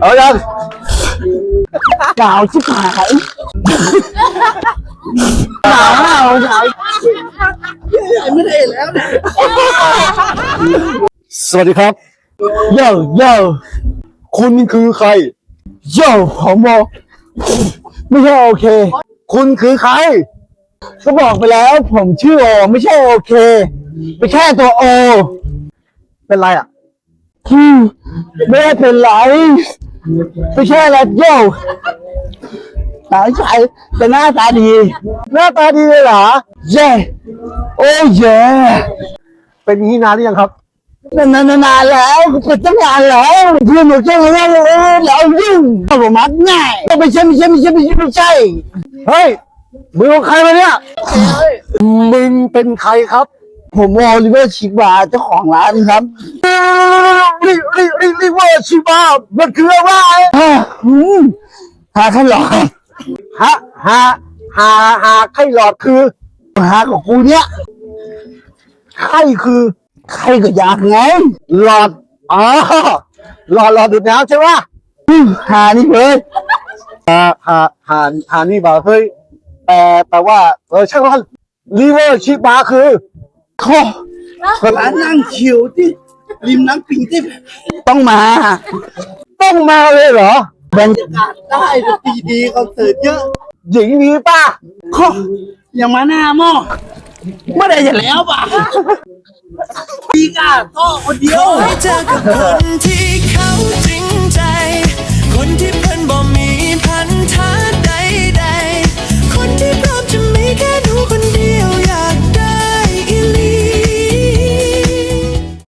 เอายังหนาวชิบหายหนาวหนาวหนาวสวัสดีครับโย่โย่คุณคือใครโย่ผมบอกไม่ใช่โอเค คุณคือใคร ก็บอกไปแล้ว ผมชื่อโอ ไม่ใช่โอเค ไม่แค่ตัวโอ เป็นไรอะอืม ไม่ได้เป็นไรไม่ใช่อะไรโย่หนาวใจแต่หน้าตาดี หน้าตาดีเลยเหรอ เย่โอ้เย่เป็นนี้นานหรือยังครับนานนานแล้วเปิดตั้งนานแล้วเพื่อนบอกแค่นั้นเลยแล้วยุ่งผมมักง่ายไม่ใช่ไม่ใช่ไม่ใช่ไม่ใช่ไม่ใช่เฮ้ยมึงเป็นใครมาเนี่ยมึงเป็นใครครับ ผมโอลิเวอร์ชิบาเจ้าของร้านครับรีรีรีรีเวอร์ชิบามันคืออะไรอ่าอืมหาขนมฮะฮาฮาฮาไข้หลอดคือหากับกูเนี้ยไข้คือใครก็อยากไงหลอดอ๋อหลอดหลอดดูดน้ำใช่ปะอืมหานี่เลยฮาฮาฮาฮานี่บอกเฮ้ยแต่แต่ว่าเออช่างมันรีเวอร์ชิบาคือ โอ้ร้านนั่งชิวที่ริมน้ำปิงที่ต้องมา ต้องมาเลยเหรอแบนได้ดนตรีดีคอนเสิร์ตเยอะ หญิงมีป่ะโอ้อย่างมาหน้าหม้อเมื่อไหรจะแล้วป่ะพี่กาก็คนเดียวให้เจอกับคนที่